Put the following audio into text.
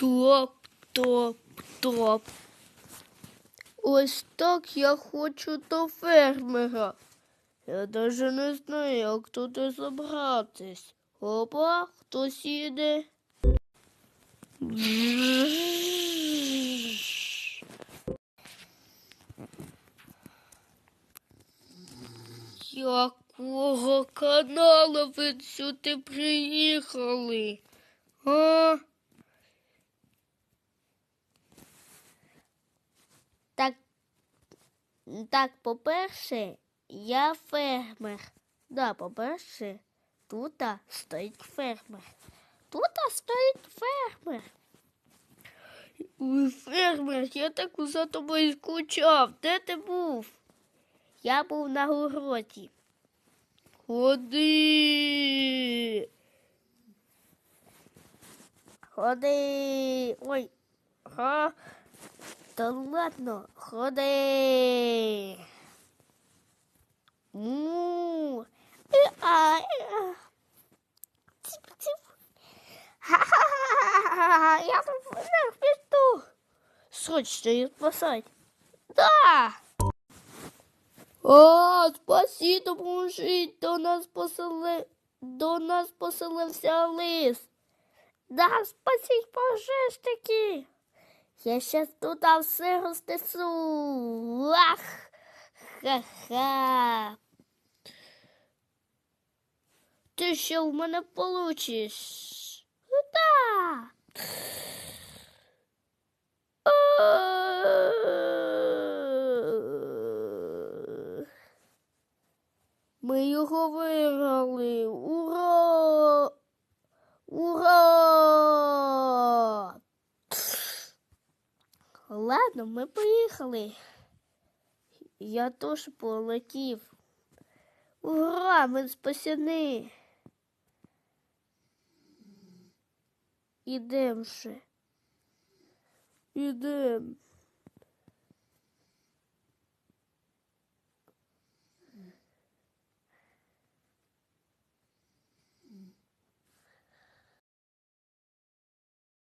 Топ, топ, топ. Ось так я хочу до фермера. Я даже не знаю, як туди забратись. Опа, хтось їде. Якого канала ви сюди приїхали? А? Так, так, по-перше, я фермер. Да, по-перше, тут стоїть фермер. Тут стоїть фермер. Фермер, я так за тобою скучав. Де ти був? Я був на городі. Ходи. Ходи. Ой. Га. Та ладно, ходи. Я тут не. Срочно їх спасать. Да. О, спасі, допоможіть, до нас посели... до нас поселився лис. Да, спасіть, пожежники. Я щас туди все розтесу. Ах, ха-ха. Ти що в мене получиш? Да. Е. Ми його виграли. Ура! Ура! Ладно, ми поїхали. Я теж полетів. Ура, ми спасені. Ідем ще. Ідем.